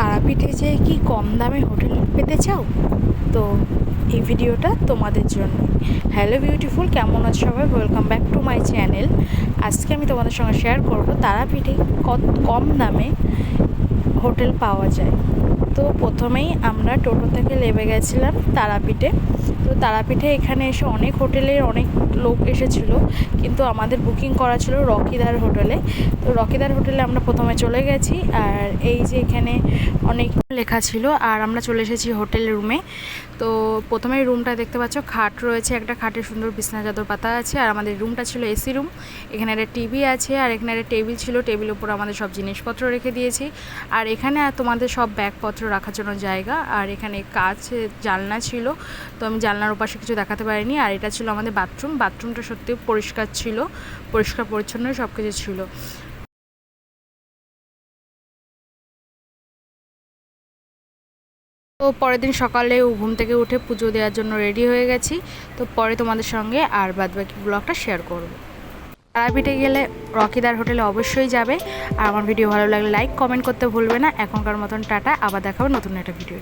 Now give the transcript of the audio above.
তারাপীঠে যেয়ে কি কম দামে হোটেল পেতে চাও? তো এই ভিডিওটা তোমাদের জন্য। হ্যালো বিউটিফুল কেমন আছো সবাই? Welcome back to my channel আজকে আমি তোমাদের সঙ্গে শেয়ার করব তারাপীঠে কত কম দামে হোটেল পাওয়া যায়। তো প্রথমেই আমরা টোটো থেকে নেমে গেছিলাম তারাপীঠে। তো তারাপীঠে। এখানে এসে অনেক হোটেলের অনেক লোক এসেছিল। কিন্তু আমাদের বুকিং করা ছিল রকিদার হোটেলে। তো রকিদার হোটেলে আমরা প্রথমে চলে গেছি আর এই যে এখানে অনেক লেখা ছিল আর আমরা চলে এসেছি হোটেল রুমে। তো প্রথমে রুমটা দেখতে পাচ্ছ, খাট রয়েছে, একটা খাটের সুন্দর বিছনা চাদর পাতা আছে আর আমাদের রুমটা ছিল এসি রুম। এখানে একটা টিভি আছে আর এখানে একটা টেবিল ছিল। টেবিলের উপর আমাদের সব জিনিসপত্র রেখে দিয়েছি। আর এখানে তোমাদের সব ব্যাগপত্র রাখার জন্য জায়গা। আর এখানে কাজ জানলা ছিল। তো আমি জানলার ওপাশে কিছু দেখাতে পারিনি, আর এটা ছিল আমাদের বাথরুম বাথরুমটা সত্যি পরিষ্কার ছিল, পরিষ্কার পরিচ্ছন্ন সব কিছু ছিল। তো পরের দিন সকালে ঘুম থেকে উঠে পুজো দেওয়ার জন্য রেডি হয়ে গেছি। তো পরে তোমাদের সঙ্গে আর বাদবাকি ব্লগটা শেয়ার করব। তারাপীঠে গেলে রকিদার হোটেলে অবশ্যই যাবে। আর আমার ভিডিও ভালো লাগলে লাইক কমেন্ট করতে ভুলবে না। এখনকার মতন টাটা, আবার দেখাবো নতুন একটা ভিডিও